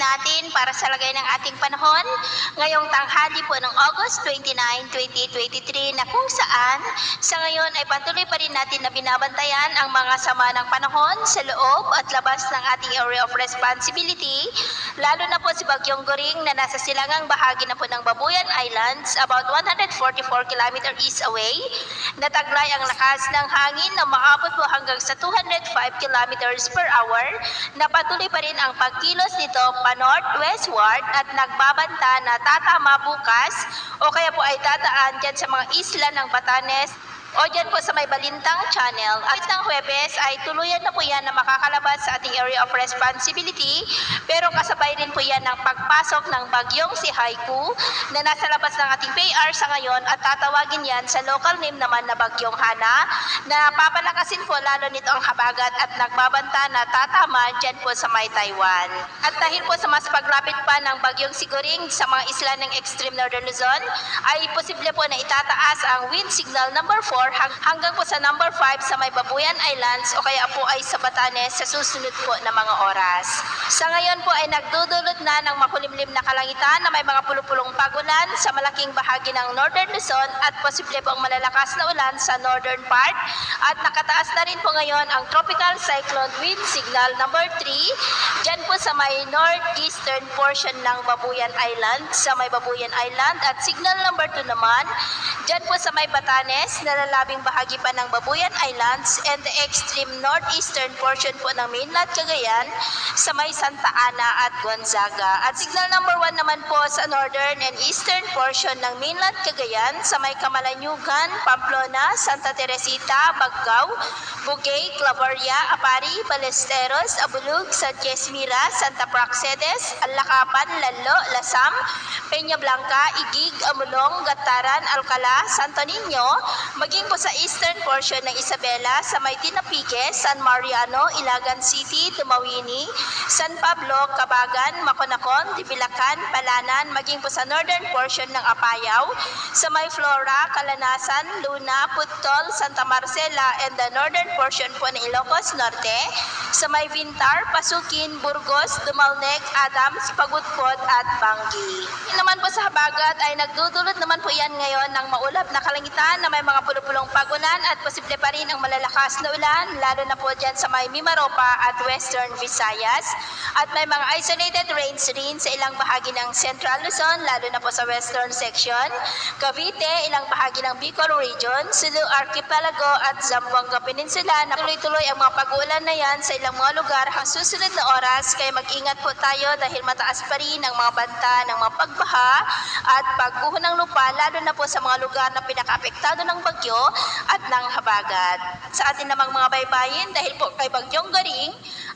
natin para sa lagay ng ating panahon. Ngayong tanghali po ng August 29, 2023 na kung saan sa ngayon ay patuloy pa rin natin na binabantayan ang mga sama ng panahon sa loob at labas ng ating area of responsibility lalo na po si Bagyong Goring na nasa silangang bahagi na po ng Babuyan Islands about 144 km east away. Nataglay ang lakas ng hangin na maabot po hanggang sa 205 km per hour na patuloy pa rin ang pagkilos nito pa northwestward at nagbabanta na tatama bukas o kaya po ay tataan dyan sa mga isla ng Batanes o dyan po sa may Balintang Channel. At ng Huwebes ay tuluyan na po yan na makakalabas sa ating area of responsibility pero kasabay din po yan ng pagpasok ng bagyong si Haiku na nasa labas ng ating PAR sa ngayon at tatawagin yan sa local name naman na bagyong Hana na papalakasin po lalo nito ang habagat at nagbabanta na tatama dyan po sa may Taiwan. At dahil po sa mas paglapit pa ng bagyong Siguring sa mga isla ng extreme northern Luzon ay posible po na itataas ang wind signal number 4 hang- hanggang po sa number 5 sa may Babuyan Islands o kaya po ay sa Batanes sa susunod po na mga oras. Sa ngayon po ay nagdudulot na ng makulimlim na kalangitan na may mga pulupulong pagulan sa malaking bahagi ng northern Luzon at posible po ang malalakas na ulan sa northern part at nakataas na rin po ngayon ang tropical cyclone wind signal number 3 dyan po sa may northeastern portion ng Babuyan Island sa may Babuyan Island at signal number 2 naman dyan po sa may Batanes na lalabing bahagi pa ng Babuyan Islands and the extreme northeastern portion po ng mainland Cagayan sa may Santa Ana at Gonzaga. At signal number 1 naman po sa northern and eastern portion ng mainland Cagayan sa may Kamalanyugan, Pamplona, Santa Teresita, Baggao, Bugay, Claveria, Apari, Balesteros, Abulug, Sanchez Mira, Santa Praxedes, Alakapan, Lalo, Lasam, Peña Blanca, Igig, Amulong, Gataran, Alcala, Santo Niño, maging po sa eastern portion ng Isabela, sa may Tinapique, San Mariano, Ilagan City, Tumawini, San Pablo, Cabagan, Maconacon, Dibilacan, Palanan, maging po sa northern portion ng Apayao, sa may Flora, Kalanasan, Luna, Putol, Santa Marcela, and the northern portion po ng Ilocos Norte, sa may Vintar, Pasukin, Burgos, Dumalneg, Adams, Pagudpod, at Bangi. Yun naman po sa habagat ay nagdudulot naman po yan ngayon ng maulap na kalangitan na may mga pulupulong pagulan at posible pa rin ang malalakas na ulan, lalo na po dyan sa may Mimaropa at Western Visayas. At may mga isolated rains rin sa ilang bahagi ng Central Luzon, lalo na po sa Western section, Cavite, ilang bahagi ng Bicol Region, Sulu Archipelago at Zamboanga Peninsula na tuloy-tuloy ang mga pag-uulan na yan sa ilang mga lugar ang susunod na oras kaya mag-ingat po tayo dahil mataas pa rin ang mga banta ng mga pagbaha at pagguho ng lupa lalo na po sa mga lugar na pinakaapektado ng bagyo at ng habagat. Sa atin namang mga baybayin dahil po kay Bagyong Garing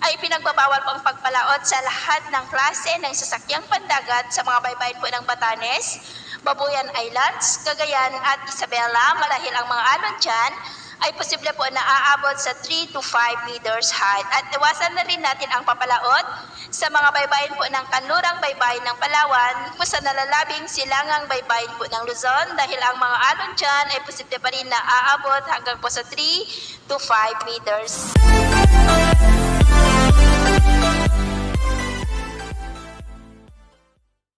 ay pinagbabawal po ang pagpalaot sa lahat ng klase ng sasakyang pandagat sa mga baybayin po ng Batanes, Babuyan Islands, Cagayan at Isabela marahil ang mga alon dyan ay posible po na aabot sa 3 to 5 meters height. At iwasan na rin natin ang papalaot sa mga baybayin po ng kanlurang baybayin ng Palawan kung sa nalalabing silangang baybayin po ng Luzon dahil ang mga alon dyan ay posible pa rin na aabot hanggang po sa 3 to 5 meters.